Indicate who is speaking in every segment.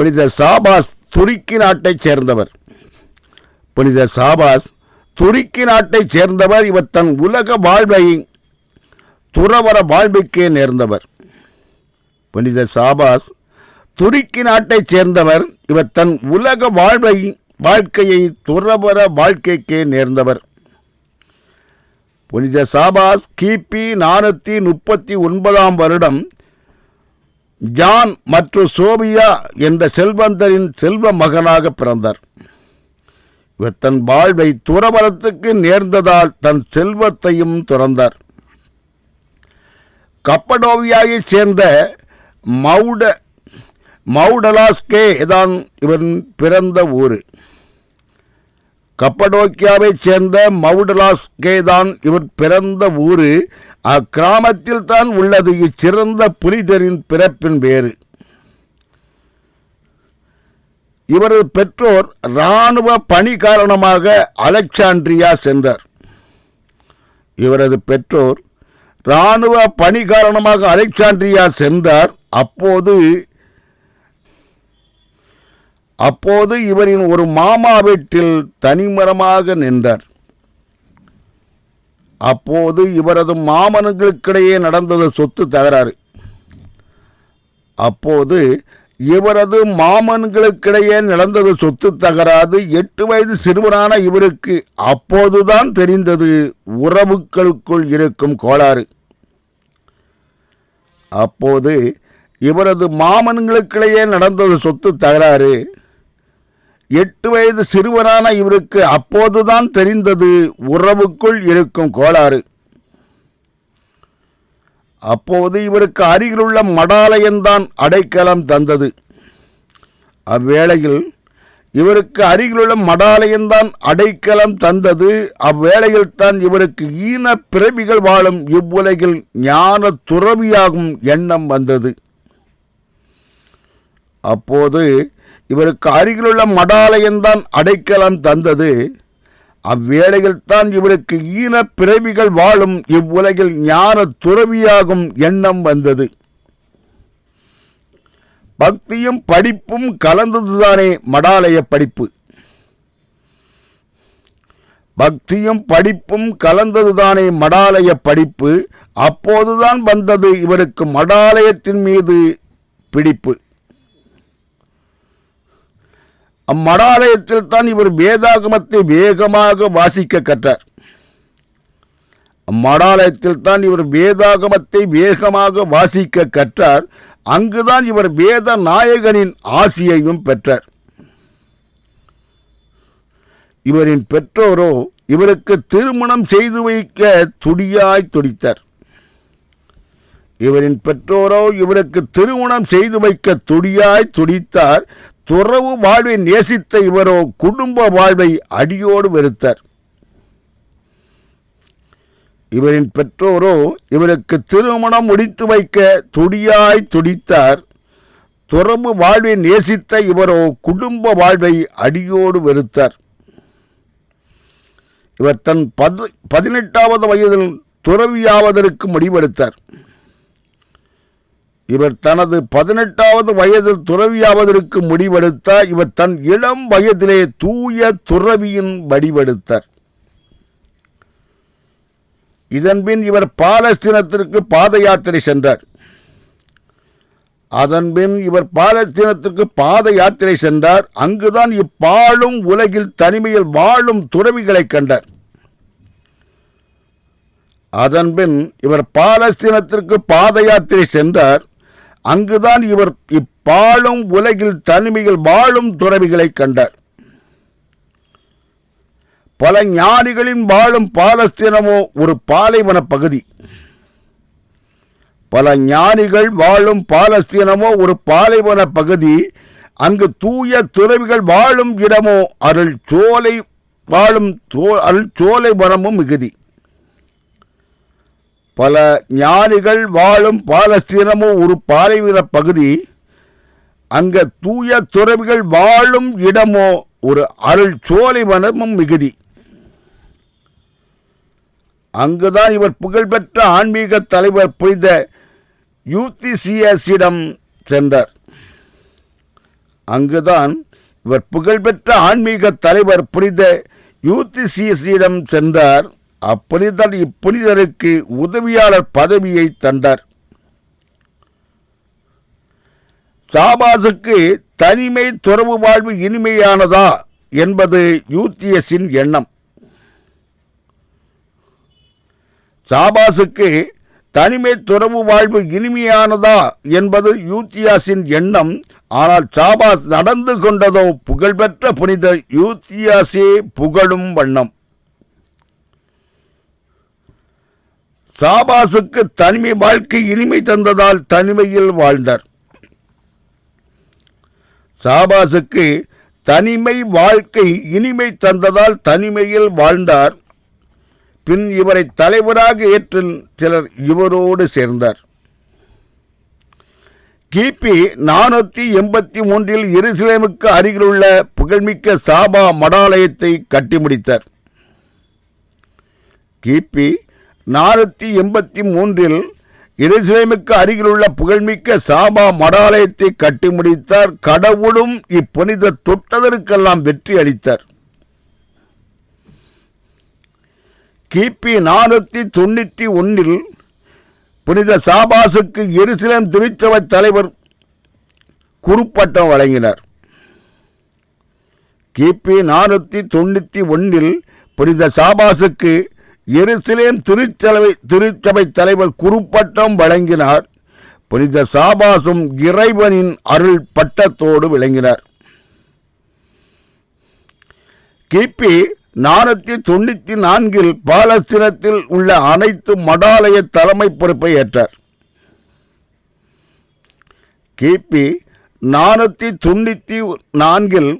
Speaker 1: புனித சாபாஸ் துருக்கி நாட்டைச் சேர்ந்தவர். புனித சாபாஸ் துருக்கி நாட்டைச் சேர்ந்தவர். இவர் தன் உலக வாழ்வை துறவர வாழ்வுக்கே நேர்ந்தவர். புனித சாபாஸ் துருக்கி நாட்டைச் சேர்ந்தவர். இவர் தன் உலக வாழ்வை வாழ்க்கையை துறவர வாழ்க்கைக்கே நேர்ந்தவர். புனித சாபாஸ் கிபி நானூற்றி முப்பத்தி ஒன்பதாம் வருடம் ஜான் மற்றும் சோபியா என்ற செல்வந்தரின் செல்வ மகனாக பிறந்தார். இவர் தன் வாழ்வை துறவரத்துக்கு நேர்ந்ததால் தன் செல்வத்தையும் துறந்தார். கப்படோவியாவைச் சேர்ந்த மவுட மவுடலாஸ்கே தான் இவன் பிறந்த ஊர். கப்படோக்கியாவைச் சேர்ந்த மவுடலாஸ்கே தான் இவர் பிறந்த ஊர் அக்கிராமத்தில் தான் உள்ளது. இச்சிறந்த புனிதரின் பிறப்பின் வேறு. இவரது பெற்றோர் இராணுவ பணி காரணமாக அலெக்சாண்ட்ரியா சென்றார். இவரது பெற்றோர் இராணுவ பணி காரணமாக அலெக்சாண்ட்ரியா சென்றார். அப்போது அப்போது இவரின் ஒரு மாமா வீட்டில் தனிமரமாக நின்றார். அப்போது இவரது மாமன்களுக்கிடையே நடந்தது சொத்து தகராறு. அப்போது இவரது மாமன்களுக்கிடையே நடந்தது சொத்து தகராது எட்டு வயது சிறுவனான இவருக்கு அப்போதுதான் தெரிந்தது உறவுகளுக்குள் இருக்கும் கோளாறு. அப்போது இவரது மாமன்களுக்கிடையே நடந்தது சொத்து தகராறு எட்டு வயது சிறுவனான இவருக்கு அப்போதுதான் தெரிந்தது உறவுக்குள் இருக்கும் கோளாறு. அப்போது இவருக்கு அருகிலுள்ள மடாலயம்தான் அடைக்கலம் தந்தது. அவ்வேளையில் இவருக்கு அருகிலுள்ள மடாலயம்தான் அடைக்கலம் தந்தது. அவ்வேளையில் தான் இவருக்கு ஈன பிறவிகள் வாழும் இவ்வுலகில் ஞான துறவியாகும் எண்ணம் வந்தது. அப்போது இவருக்கு அருகிலுள்ள மடாலயம்தான் அடைக்கலம் தந்தது. அவ்வேளையில் தான் இவருக்கு ஈன பிறவிகள் வாழும் இவ்வுலகில் ஞான துறவியாகும் எண்ணம் வந்தது. பக்தியும் படிப்பும் கலந்ததுதானே மடாலய படிப்பு. பக்தியும் படிப்பும் கலந்ததுதானே மடாலய படிப்பு. அப்போதுதான் வந்தது இவருக்கு மடாலயத்தின் மீது பிடிப்பு. அம்மடாலயத்தில் தான் இவர் வேதாகமத்தை வேகமாக வாசிக்க கற்றார் அம்மடாலயத்தில் தான் இவர் வேதாகமத்தை வேகமாக வாசிக்க கற்றார் அங்குதான் இவர் வேத நாயகனின் ஆசியையும் பெற்றார். இவரின் பெற்றோரோ இவருக்கு திருமணம் செய்து வைக்க துடியாய் துடித்தார். இவரின் பெற்றோரோ இவருக்கு திருமணம் செய்து வைக்க துடியாய் துடித்தார். துறவு வாழ்வை நேசித்த இவரோ குடும்ப வாழ்வை அடியோடு வெறுத்தார். இவரின் பெற்றோரோ இவருக்கு திருமணம் முடித்து வைக்க துடியாய் துடித்தார். துறவு வாழ்வை நேசித்த இவரோ குடும்ப வாழ்வை அடியோடு வெறுத்தார். இவர் தன் பது பதினெட்டாவது வயதில் துறவியாவதற்கு முடிவெடுத்தார். இவர் தனது பதினெட்டாவது வயதில் துறவியாவதற்கு முடிவெடுத்தார் இவர் தன் இளம் வயதிலே தூய துறவியின் வடிவெடுத்தார். இதன்பின் இவர் பாலஸ்தீனத்திற்கு பாத யாத்திரை சென்றார் அதன்பின் இவர் பாலஸ்தீனத்திற்கு பாத யாத்திரை சென்றார். அங்குதான் இப்பாழும் உலகில் தனிமையில் வாழும் துறவிகளை கண்டார். அதன்பின் இவர் பாலஸ்தீனத்திற்கு பாத யாத்திரை சென்றார். அங்குதான் இவர் இப்பாழும் உலகில் தனிமையில் வாழும் துறவிகளை கண்டார். பல ஞானிகளின் வாழும் பாலஸ்தீனமோ ஒரு பாலைவன பகுதி. பல ஞானிகள் வாழும் பாலஸ்தீனமோ ஒரு பாலைவன பகுதி. அங்கு தூய துறவிகள் வாழும் இடமோ அருள் சோலை வாழும் அருள் சோலை வனமும் மிகுதி. பல ஞானிகள் வாழும் பாலஸ்தீனமோ ஒரு பாலைவன பகுதி அங்க தூய துறவிகள் வாழும் இடமோ ஒரு அருள் சோலை வனமும் மிகுதி. அங்குதான் இவர் புகழ்பெற்ற ஆன்மீக தலைவர் புரிந்த யூத்திசியஸிடம் சென்றார். அங்குதான் இவர் புகழ்பெற்ற ஆன்மீக தலைவர் புரிந்த யூத்திசியஸிடம் சென்றார். அப்புனிதர் இப்புனிதருக்கு உதவியாளர் பதவியை தந்தார். சாபாசுக்கு தனிமை துறவு வாழ்வு இனிமையானதா என்பது யூத்தியஸின் எண்ணம். சாபாசுக்கு தனிமை துறவு வாழ்வு இனிமையானதா என்பது யூத்தியாஸின் எண்ணம். ஆனால் சாபாஸ் நடந்து கொண்டதோ புகழ்பெற்ற புனித யூத்தியாசே புகழும் வண்ணம். சாபாசுக்கு தனிமை வாழ்க்கை இனிமை தந்ததால் தனிமையில் வாழ்ந்தார். சாபாசுக்கு தனிமை வாழ்க்கை இனிமை தந்ததால் தனிமையில் வாழ்ந்தார். பின் இவரை தலைவராக ஏற்று சிலர் இவரோடு சேர்ந்தார். கிபி நானூற்றி எண்பத்தி மூன்றில் எருசலேமுக்கு அருகிலுள்ள புகழ்மிக்க சாபா மடாலயத்தை கட்டி முடித்தார். கிபி நானூற்றி எண்பத்தி மூன்றில் எருசலேமுக்கு அருகிலுள்ள புகழ்மிக்க சாபா மடாலயத்தை கட்டி முடித்தார். கடவுளும் இப்புனித தொட்டதற்கெல்லாம் வெற்றி அளித்தார். கிபி நானூற்றி தொண்ணூற்றி ஒன்றில் புனித சாபாசுக்கு எருசலேம் திருச்சபை தலைவர் குறுப்பட்டம் வழங்கினார். கிபி நானூற்றி தொண்ணூற்றி ஒன்றில் புனித சாபாசுக்கு எருசலேம் திருச்சபை திருச்சபை தலைவர் குறுப்பட்டம் வழங்கினார். புனித சாபாசும் இறைவனின் அருள் பட்டத்தோடு விளங்கினார். கிபி நானூற்றி தொண்ணூற்றி நான்கில் பாலஸ்தீனத்தில் உள்ள அனைத்து மடாலய தலைமை பொறுப்பை ஏற்றார். கிபி நானூற்றி தொண்ணூற்றி நான்கில்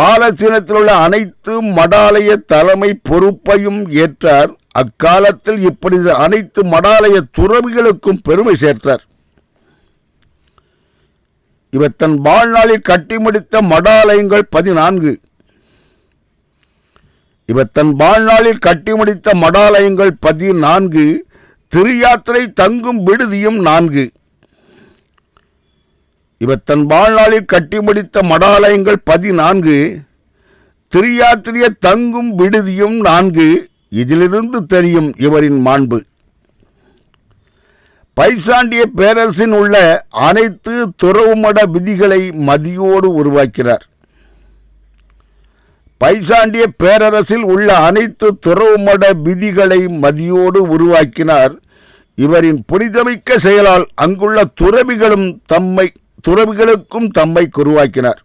Speaker 1: பாலஸ்தீனத்தில் உள்ள அனைத்து மடாலய தலைமை பொறுப்பையும் ஏற்றார். அக்காலத்தில் இப்படி அனைத்து மடாலய துறவிகளுக்கும் பெருமை சேர்த்தார். இவர் தன் வாழ்நாளில் கட்டி முடித்த மடாலயங்கள் பதினான்கு. இவர் தன் வாழ்நாளில் கட்டி முடித்த மடாலயங்கள் பதினான்கு. திருயாத்திரை தங்கும் விடுதியும் நான்கு. இவர் தன் வாழ்நாளில் கட்டி முடித்த மடாலயங்கள் பதினான்கு திரியாத்திரிய தங்கும் விடுதியும் நான்கு இதிலிருந்து தெரியும் இவரின் மாண்பு. பைசாண்டிய பேரரசின் உள்ள அனைத்து துறவுமட விதிகளை மதியோடு உருவாக்கினார். பைசாண்டிய பேரரசில் உள்ள அனைத்து துறவுமட விதிகளை மதியோடு உருவாக்கினார். இவரின் புனிதமிக்க செயலால் அங்குள்ள துறவிகளும் தம்மை துறவிகளுக்கும் தம்மை உருவாக்கினார்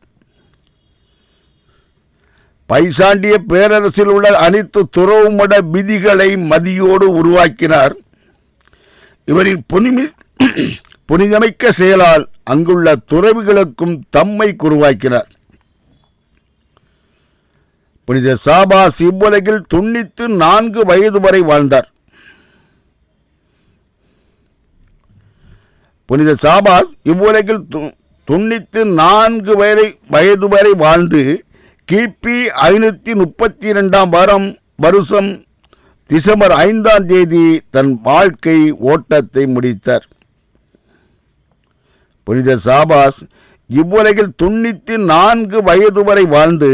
Speaker 1: பைசாண்டிய பேரரசில் உள்ள அனைத்து துறவுமட விதிகளை மதியோடு உருவாக்கினார். இவரின் புனிமி புனிதமிக்க செயலால் அங்குள்ள துறவிகளுக்கும் தம்மை உருவாக்கினார் புனித சாபா சிவ்வுலகில் தொண்ணூத்து நான்கு வயது வரை வாழ்ந்தார். புனித சாபாஸ் இவ்வுலகில் தொண்ணூத்து நான்கு வயதை வயது வரை வாழ்ந்து கிபி ஐநூற்றி முப்பத்தி இரண்டாம் வாரம் வருஷம் டிசம்பர் ஐந்தாம் தேதி தன் வாழ்க்கை ஓட்டத்தை முடித்தார். புனித சாபாஸ் இவ்வுலகில் தொண்ணூற்றி நான்கு வயது வரை வாழ்ந்து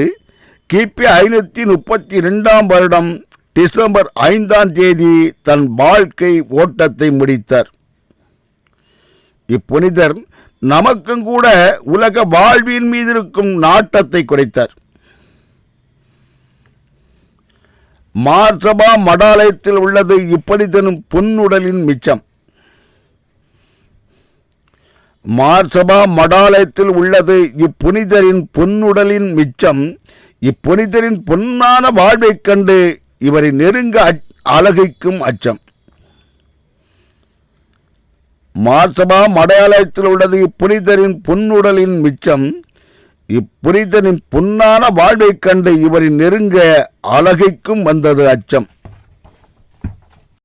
Speaker 1: கிபி ஐநூற்றி முப்பத்தி ரெண்டாம் வருடம் டிசம்பர் ஐந்தாம் தேதி தன் வாழ்க்கை ஓட்டத்தை முடித்தார். இப்புனிதர் நமக்கும் கூட உலக வாழ்வின் மீது இருக்கும் நாட்டத்தை குறைத்தார். மார்சபா மடாலயத்தில் உள்ளது இப்படித்தனும் பொன்னுடலின் மிச்சம். மார்சபா மடாலயத்தில் உள்ளது இப்புனிதரின் பொன்னுடலின் மிச்சம். இப்புனிதரின் பொன்னான வாழ்வைக் கண்டு இவரை நெருங்க அழகைக்கும் அச்சம். மாசபா மடையாளத்தில் உள்ளது இப்புனிதரின் புன்னுடலின் மிச்சம். இப்புனிதரின் புன்னான வாழ்வைக் கண்டு இவரின் நெருங்க அழகைக்கும் வந்தது அச்சம்.